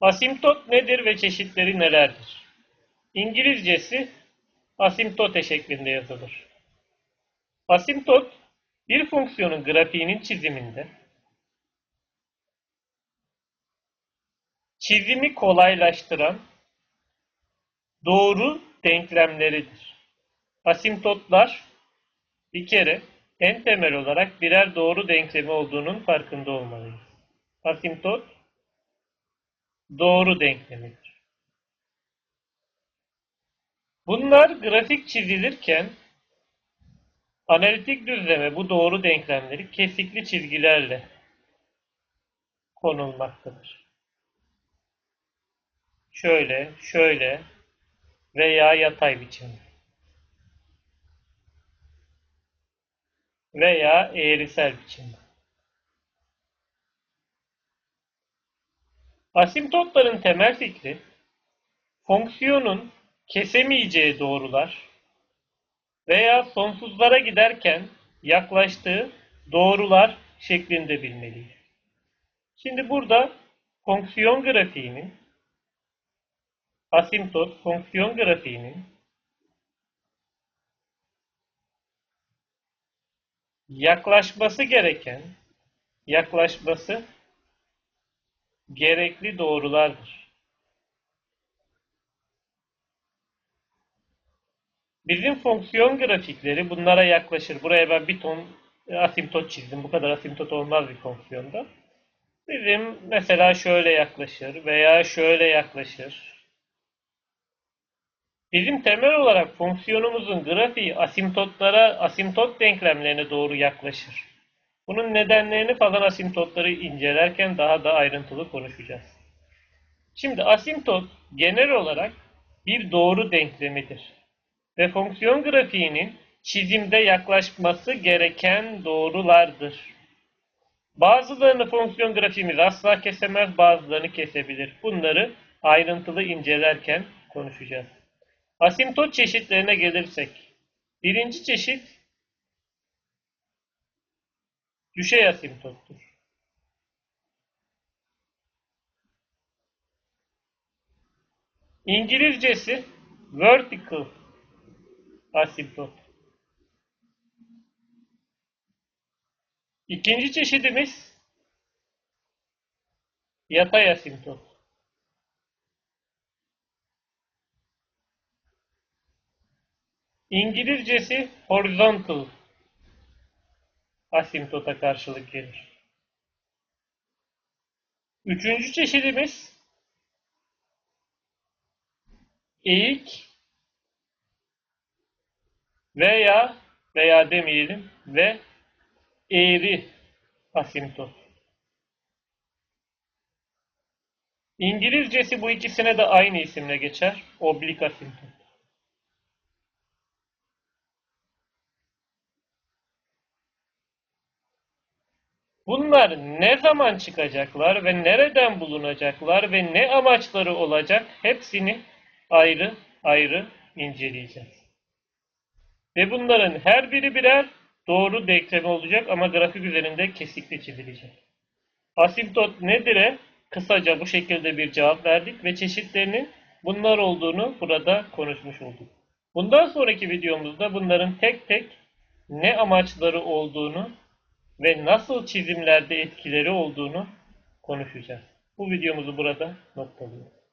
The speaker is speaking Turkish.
Asimtot nedir ve çeşitleri nelerdir? İngilizcesi asimtote şeklinde yazılır. Asimtot, bir fonksiyonun grafiğinin çiziminde çizimi kolaylaştıran doğru denklemleridir. Asimtotlar bir kere en temel olarak birer doğru denklemi olduğunun farkında olmalıyız. Asimtot doğru denklemidir. Bunlar grafik çizilirken analitik düzleme bu doğru denklemleri kesikli çizgilerle konulmaktadır. Şöyle, şöyle veya yatay biçimde. Veya eğrisel biçimde. Asimptotların temel fikri, fonksiyonun kesemeyeceği doğrular veya sonsuzlara giderken yaklaştığı doğrular şeklinde bilmeliyiz. Şimdi burada fonksiyon grafiğinin asimptot fonksiyon grafiğinin yaklaşması gereken yaklaşması gerekli doğrulardır. Bizim fonksiyon grafikleri bunlara yaklaşır. Buraya ben bir ton asimptot çizdim. Bu kadar asimptot olmaz bir fonksiyonda. Bizim mesela şöyle yaklaşır veya şöyle yaklaşır. Bizim temel olarak fonksiyonumuzun grafiği asimptotlara, asimptot denklemlerine doğru yaklaşır. Bunun nedenlerini falan asimptotları incelerken daha da ayrıntılı konuşacağız. Şimdi asimptot genel olarak bir doğru denklemidir. Ve fonksiyon grafiğinin çizimde yaklaşması gereken doğrulardır. Bazılarını fonksiyon grafiğimiz asla kesemez, bazılarını kesebilir. Bunları ayrıntılı incelerken konuşacağız. Asimptot çeşitlerine gelirsek, birinci çeşit düşey asimptottur. İngilizcesi vertical asimptot. İkinci çeşidimiz yatay asimptot. İngilizcesi horizontal asimptota karşılık gelir. Üçüncü çeşidimiz eğik veya veya demeyelim ve eğri asimptot. İngilizcesi bu ikisine de aynı isimle geçer. Oblik asimptot. Bunlar ne zaman çıkacaklar ve nereden bulunacaklar ve ne amaçları olacak hepsini ayrı ayrı inceleyeceğiz. Ve bunların her biri birer doğru denklemi olacak ama grafik üzerinde kesikli çizilecek. Asimptot nedir'e kısaca bu şekilde bir cevap verdik ve çeşitlerinin bunlar olduğunu burada konuşmuş olduk. Bundan sonraki videomuzda bunların tek tek ne amaçları olduğunu ve nasıl çizimlerde etkileri olduğunu konuşacağız. Bu videomuzu burada noktalıyoruz.